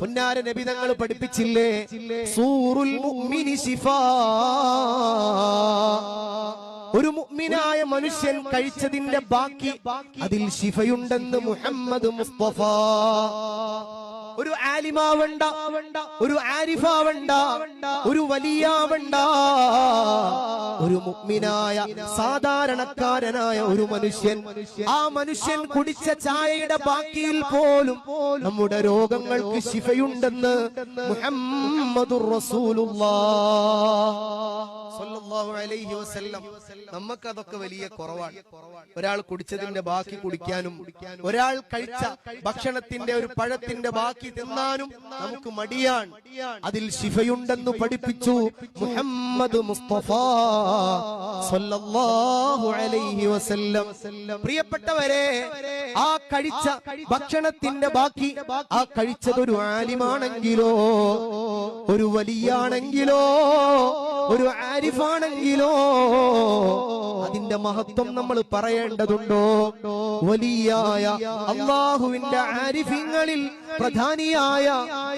പുന്നാര നബി തങ്ങൾ പഠിപ്പിച്ചില്ലേ? സൂറുൽ മുഅ്മിനി ശിഫാ. ഒരു മുഅ്മിനായ മനുഷ്യൻ കഴിച്ചതിന്റെ ബാക്കി അതിൽ ശിഫയുണ്ടെന്ന് മുഹമ്മദ് മുസ്തഫ. ഒരു ആലിമാവണ്ട ഒരു ആരിഫാവണ്ട ഒരു വലിയാവണ്ട. ഒരു മുഗ്മിനായ സാധാരണക്കാരനായ ഒരു മനുഷ്യൻ. ആ മനുഷ്യൻ കുടിച്ച ചായയുടെ ബാക്കിയിൽ പോലും നമ്മുടെ രോഗങ്ങൾക്ക് ശിഫയുണ്ടെന്ന് മുഹമ്മദുർ റസൂലുള്ളാഹ് അലൈഹി വസല്ലം. നമുക്ക് അതൊക്കെ വലിയ കുറവാണ്. ഒരാൾ കുടിച്ചതിന്റെ ബാക്കി കുടിക്കാനും ഒരാൾ കഴിച്ച ഭക്ഷണത്തിന്റെ ഒരു പഴത്തിന്റെ ബാക്കി തിന്നാനും നമുക്ക് മടിയാണ്. അതിൽ ശിഫയുണ്ടെന്ന് പഠിപ്പിച്ചു മുഹമ്മദ് മുസ്തഫ സല്ലല്ലാഹു അലൈഹി വസല്ലം. പ്രിയപ്പെട്ടവരെ ആ കഴിച്ച ഭക്ഷണത്തിന്റെ ബാക്കി ആ കഴിച്ചതൊരു ആലിമാണെങ്കിലോ ഒരു വലിയാണെങ്കിലോ ഒരു ആരിഫാണെങ്കിലോ അതിന്റെ മഹത്വം നമ്മൾ പറയേണ്ടതുണ്ടോ? വലിയായ അള്ളാഹുവിന്റെ ആരിഫിങ്ങളിൽ പ്രധാനിയായ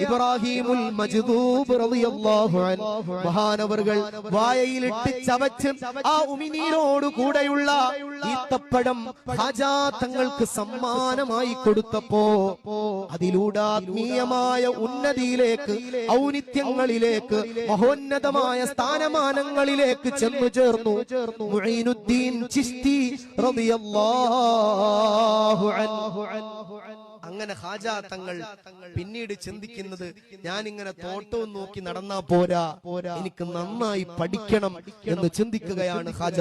ഇബ്രാഹിമുൽ മജ്ദൂബ് റളിയല്ലാഹു അൻഹു. മഹാനവറുകൾ വായയിലിട്ട് ചവച്ച് ആ ഉമിനീരോട് കൂടെയുള്ള ഈത്തപ്പഴം ഹാജാത്തങ്ങൾക്ക് സമ്മാനമായി കൊടുത്തപ്പോ അതിലൂടെ ആത്മീയമായ ഉന്നതിയിലേക്ക് ഔന്നിത്യങ്ങളിലേക്ക് മഹോന്നതമായ സ്ഥാനമാനങ്ങളിലേക്ക് ചെന്നു ചേർന്നു മുഈനുദ്ദീൻ ചിസ്തി റളിയല്ലാഹു അൻഹു. അങ്ങനെ ഹാജാ തങ്ങൾ പിന്നീട് ചിന്തിക്കുന്നത് ഞാൻ ഇങ്ങനെ തോട്ടവും നോക്കി നടന്നാ പോരാ. എനിക്ക് നന്നായി പഠിക്കണം എന്ന് ചിന്തിക്കുകയാണ് ഹാജ